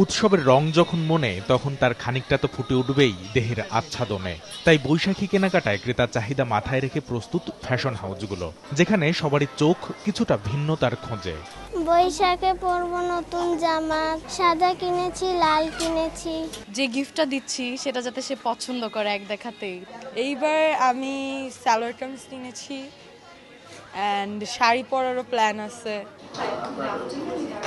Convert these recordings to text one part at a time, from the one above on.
উৎসবের রং যখন মনে তখন তার খানিকটা তো ফুটে উঠবেই দেহের আচ্ছাদনে। তাই বৈশাখী কেনাকাটায় ক্রেতার চাহিদা মাথায় রেখে প্রস্তুত ফ্যাশন হাউসগুলো যেখানে সবারই চোখ কিছুটা ভিন্নতার খোঁজে। বৈশাখে পরবো নতুন জামা সাদা কিনেছি লাল কিনেছি। যে গিফটটা দিচ্ছি সেটা যাতে সে পছন্দ করে এক দেখাতেই। এইবার আমি সালোয়ার কামিজ কিনেছি অ্যান্ড শাড়ি পরারও প্ল্যান আছে।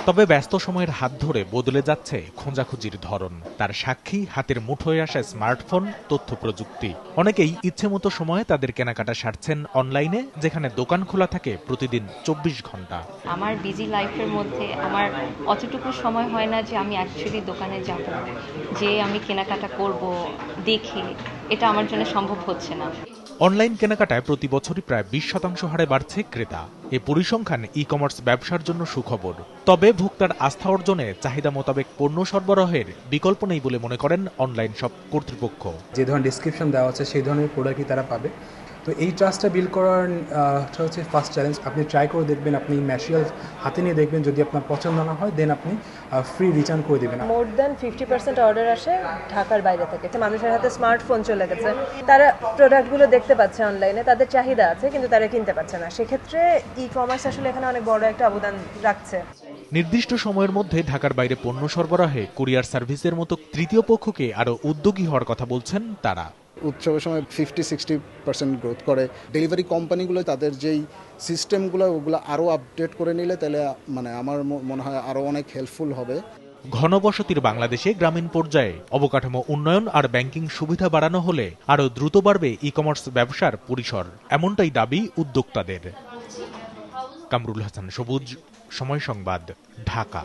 তবে ব্যস্ত সময়ের হাত ধরে বদলে যাচ্ছে খোঁজাখুঁজির ধরন। তার সাক্ষী হাতের মুঠোয় আসা স্মার্টফোন, তথ্য প্রযুক্তি। অনেকেই ইচ্ছেমতো সময়ে তাদের কেনাকাটা সারছেন অনলাইনে, যেখানে দোকান খোলা থাকে প্রতিদিন চব্বিশ ঘণ্টা। আমার বিজি লাইফের মধ্যে আমার অতটুকু সময় হয় না যে আমি অ্যাকচুয়ালি দোকানে যাব, যে আমি কেনাকাটা করব, দেখে এটা আমার জন্য সম্ভব হচ্ছে না। অনলাইন কেনাকাটায় প্রতি বছরই প্রায় বিশ শতাংশ হারে বাড়ছে ক্রেতা। এ পরিসংখ্যান ই কমার্স ব্যবসার জন্য সুখবর। তবে ভোক্তার আস্থা অর্জনে চাহিদা মোতাবেক পণ্য সরবরাহের বিকল্প নেই বলে মনে করেন অনলাইন সব কর্তৃপক্ষ। যে ধরনের ডিসক্রিপশন দেওয়া আছে সেই ধরনের প্রোডাক্টই তারা পাবে। তো এই ট্রাস্টটা বিল্ড করার হচ্ছে ফার্স্ট চ্যালেঞ্জ আপনি ট্রাই করে দেখবেন আপনি ম্যাটেরিয়াল হাতে নিয়ে দেখবেন যদি আপনার পছন্দ না হয় দেন আপনি ফ্রি রিটার্ন করে দেবেন। More than fifty percent order আসে ঢাকার বাইরে থেকে। মানুষের হাতে স্মার্টফোন চলে গেছে তারা প্রোডাক্টগুলো দেখতে পাচ্ছে অনলাইনে তাদের চাহিদা আছে কিন্তু তারা কিনতে পারছে না। সেক্ষেত্রে ই কমার্স আসলে এখানে অনেক বড় একটা অবদান রাখছে। নির্দিষ্ট সময়ের মধ্যে ঢাকার বাইরে পণ্য সরবরাহে কুরিয়ার সার্ভিসের মতো তৃতীয় পক্ষকে আরও উদ্যোগী হওয়ার কথা বলছেন তারা। উৎসবের সময় ফিফটি সিক্সটি পার্সেন্ট গ্রোথ করে। ডেলিভারি কোম্পানিগুলো তাদের যেই সিস্টেমগুলো ওগুলো আরও আপডেট করে নিলে তাহলে মানে আমার মনে হয় আরও অনেক হেল্পফুল হবে। ঘনবসতির বাংলাদেশে গ্রামীণ পর্যায়ে অবকাঠামো উন্নয়ন আর ব্যাংকিং সুবিধা বাড়ানো হলে আরও দ্রুত বাড়বে ই কমার্স ব্যবসার পরিসর, এমনটাই দাবি উদ্যোক্তাদের। কামরুল হাসান, সবুজ, সময় সংবাদ, ঢাকা।